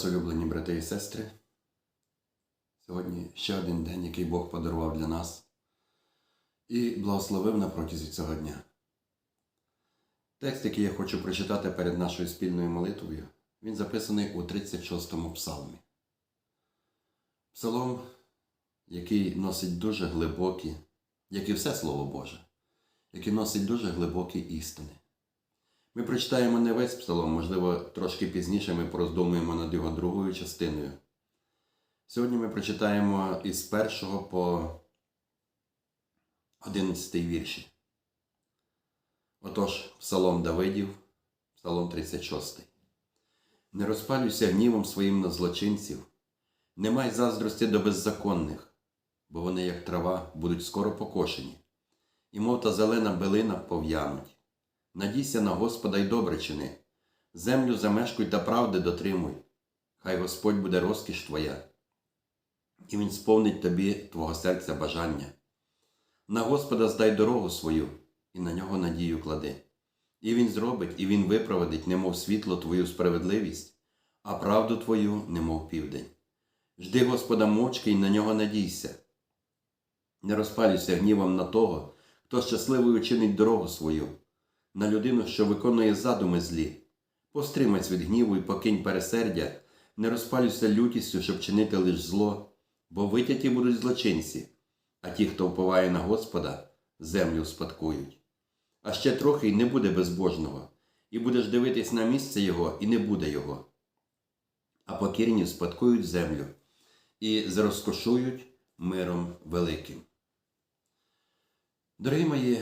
Вас, улюблені брати і сестри. Сьогодні ще один день, який Бог подарував для нас і благословив на протязі цього дня. Текст, який я хочу прочитати перед нашою спільною молитвою, він записаний у 36-му псалмі. Псалом, який носить дуже глибокі, як і все Слово Боже, який носить дуже глибокі істини. Ми прочитаємо не весь псалом, можливо, трошки пізніше ми пороздумуємо над його другою частиною. Сьогодні ми прочитаємо із першого по 11 вірші. Отож, Псалом Давидів, Псалом 36. Не розпалюйся гнівом своїм на злочинців, не май заздрості до беззаконних, бо вони, як трава, будуть скоро покошені, і мов та зелена билина пов'януть. Надійся на Господа й добре чини, землю замешкуй та правди дотримуй, хай Господь буде розкіш твоя, і Він сповнить тобі твого серця бажання. На Господа здай дорогу свою, і на нього надію клади. І Він зробить, і Він випроводить, немов світло твою справедливість, а правду твою, немов південь. Жди Господа мовчки і на нього надійся. Не розпалюйся гнівом на того, хто щасливою чинить дорогу свою на людину, що виконує задуми злі. Постримайся від гніву і покинь пересердя, не розпалюйся лютістю, щоб чинити лиш зло, бо витяті будуть злочинці, а ті, хто вповає на Господа, землю спадкують. А ще трохи й не буде безбожного, і будеш дивитись на місце його, і не буде його. А покірні спадкують землю і зрозкошують миром великим. Дорогі мої,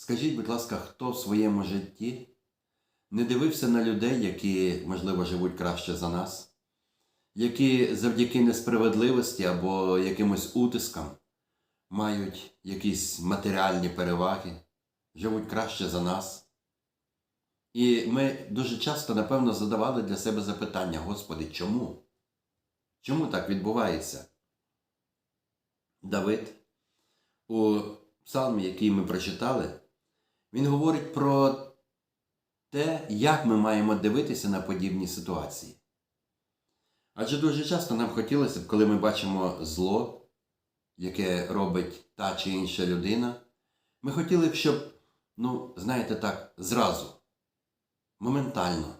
Скажіть, будь ласка, хто в своєму житті не дивився на людей, які, можливо, живуть краще за нас, які завдяки несправедливості або якимось утискам мають якісь матеріальні переваги, живуть краще за нас? І ми дуже часто, напевно, задавали для себе запитання, Господи, чому? Чому так відбувається? Давид у псалмі, який ми прочитали, він говорить про те, як ми маємо дивитися на подібні ситуації. Адже дуже часто нам хотілося б, коли ми бачимо зло, яке робить та чи інша людина, ми хотіли б, щоб, ну, знаєте так, зразу, моментально,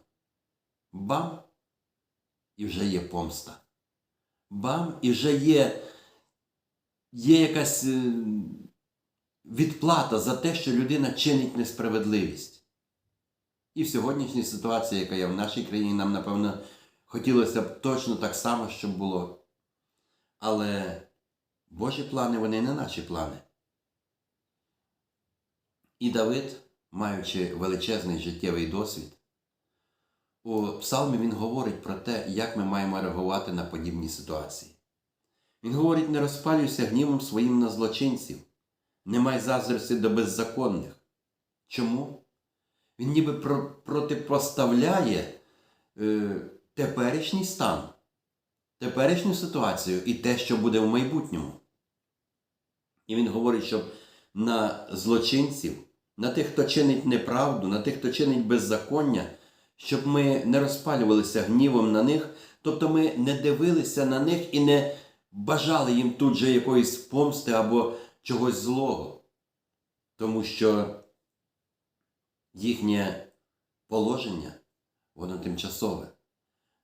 бам, і вже є помста. Бам, і вже є, є якась відплата за те, що людина чинить несправедливість. І в сьогоднішній ситуації, яка є в нашій країні, нам, напевно, хотілося б точно так само, щоб було. Але Божі плани, вони не наші плани. І Давид, маючи величезний життєвий досвід, у псалмі він говорить про те, як ми маємо реагувати на подібні ситуації. Він говорить, не розпалюйся гнівом своїм на злочинців не май заздрості до беззаконних. Чому? Він ніби протипоставляє е, теперішній стан, теперішню ситуацію і те, що буде в майбутньому. І він говорить, що на злочинців, на тих, хто чинить неправду, на тих, хто чинить беззаконня, щоб ми не розпалювалися гнівом на них, тобто ми не дивилися на них і не бажали їм тут же якоїсь помсти або чогось злого, тому що їхнє положення, воно тимчасове.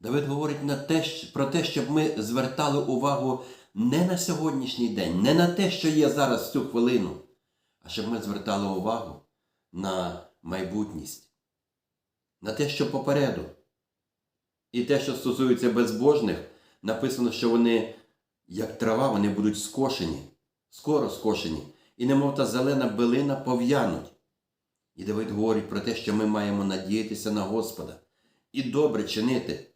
Давид говорить на те, про те, щоб ми звертали увагу не на сьогоднішній день, не на те, що є зараз в цю хвилину, а щоб ми звертали увагу на майбутність, на те, що попереду. І те, що стосується безбожних, написано, що вони, як трава, вони будуть скошені скоро скошені, і немов та зелена билина пов'януть. І Давид говорить про те, що ми маємо надіятися на Господа і добре чинити,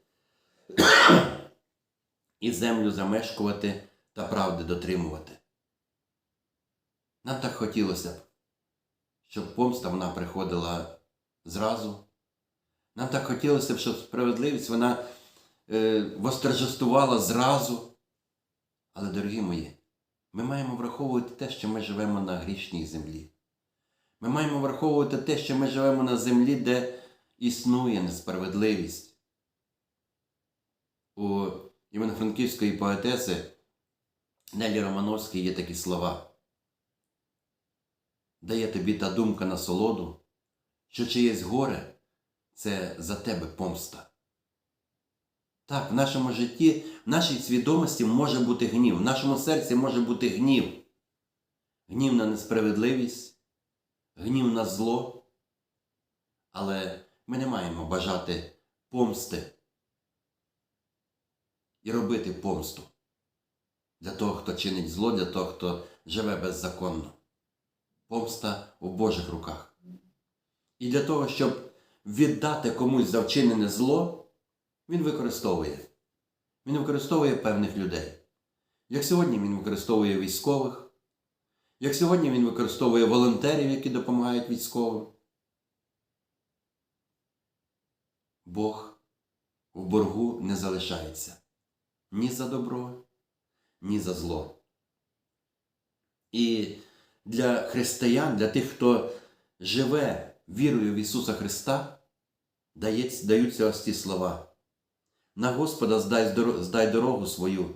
і землю замешкувати та правди дотримувати. Нам так хотілося б, щоб помста вона приходила зразу. Нам так хотілося б, щоб справедливість вона е, восторжествувала зразу. Але, дорогі мої, ми маємо враховувати те, що ми живемо на грішній землі. Ми маємо враховувати те, що ми живемо на землі, де існує несправедливість. у івано-франківської поетеси Нелі Романовської є такі слова. Дає тобі та думка насолоду, що чиєсь горе це за тебе помста. Так, в нашому житті, в нашій свідомості може бути гнів, в нашому серці може бути гнів. Гнів на несправедливість, гнів на зло. Але ми не маємо бажати помсти і робити помсту для того, хто чинить зло, для того, хто живе беззаконно. Помста в Божих руках. І для того, щоб віддати комусь за вчинене зло, він використовує. Він використовує певних людей. Як сьогодні він використовує військових, як сьогодні він використовує волонтерів, які допомагають військовим. Бог в боргу не залишається ні за добро, ні за зло. І для християн, для тих, хто живе вірою в Ісуса Христа, даються ось ці слова. На Господа здай, дорогу свою,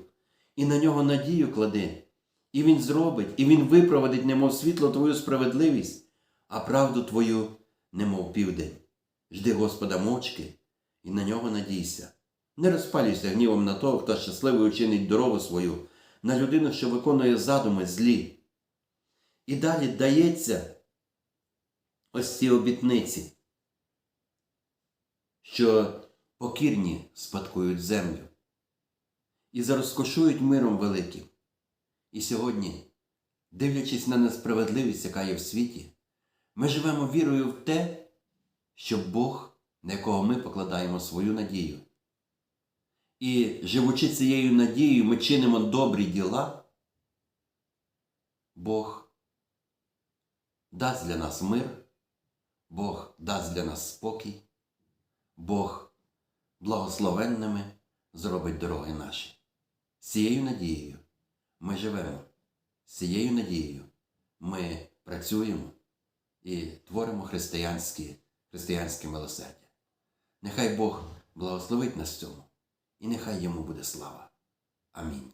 і на нього надію клади, і Він зробить, і Він випроводить, немов світло твою справедливість, а правду твою, немов південь. Жди Господа мовчки, і на нього надійся. Не розпалюйся гнівом на того, хто щасливий учинить дорогу свою, на людину, що виконує задуми злі. І далі дається ось ці обітниці, що покірні спадкують землю і зарозкошують миром великим. І сьогодні, дивлячись на несправедливість, яка є в світі, ми живемо вірою в те, що Бог, на якого ми покладаємо свою надію. І живучи цією надією, ми чинимо добрі діла, Бог дасть для нас мир, Бог дасть для нас спокій, Бог благословенними зробить дороги наші. З цією надією ми живемо, з цією надією ми працюємо і творимо християнське, християнське милосердя. Нехай Бог благословить нас цьому, і нехай йому буде слава. Амінь.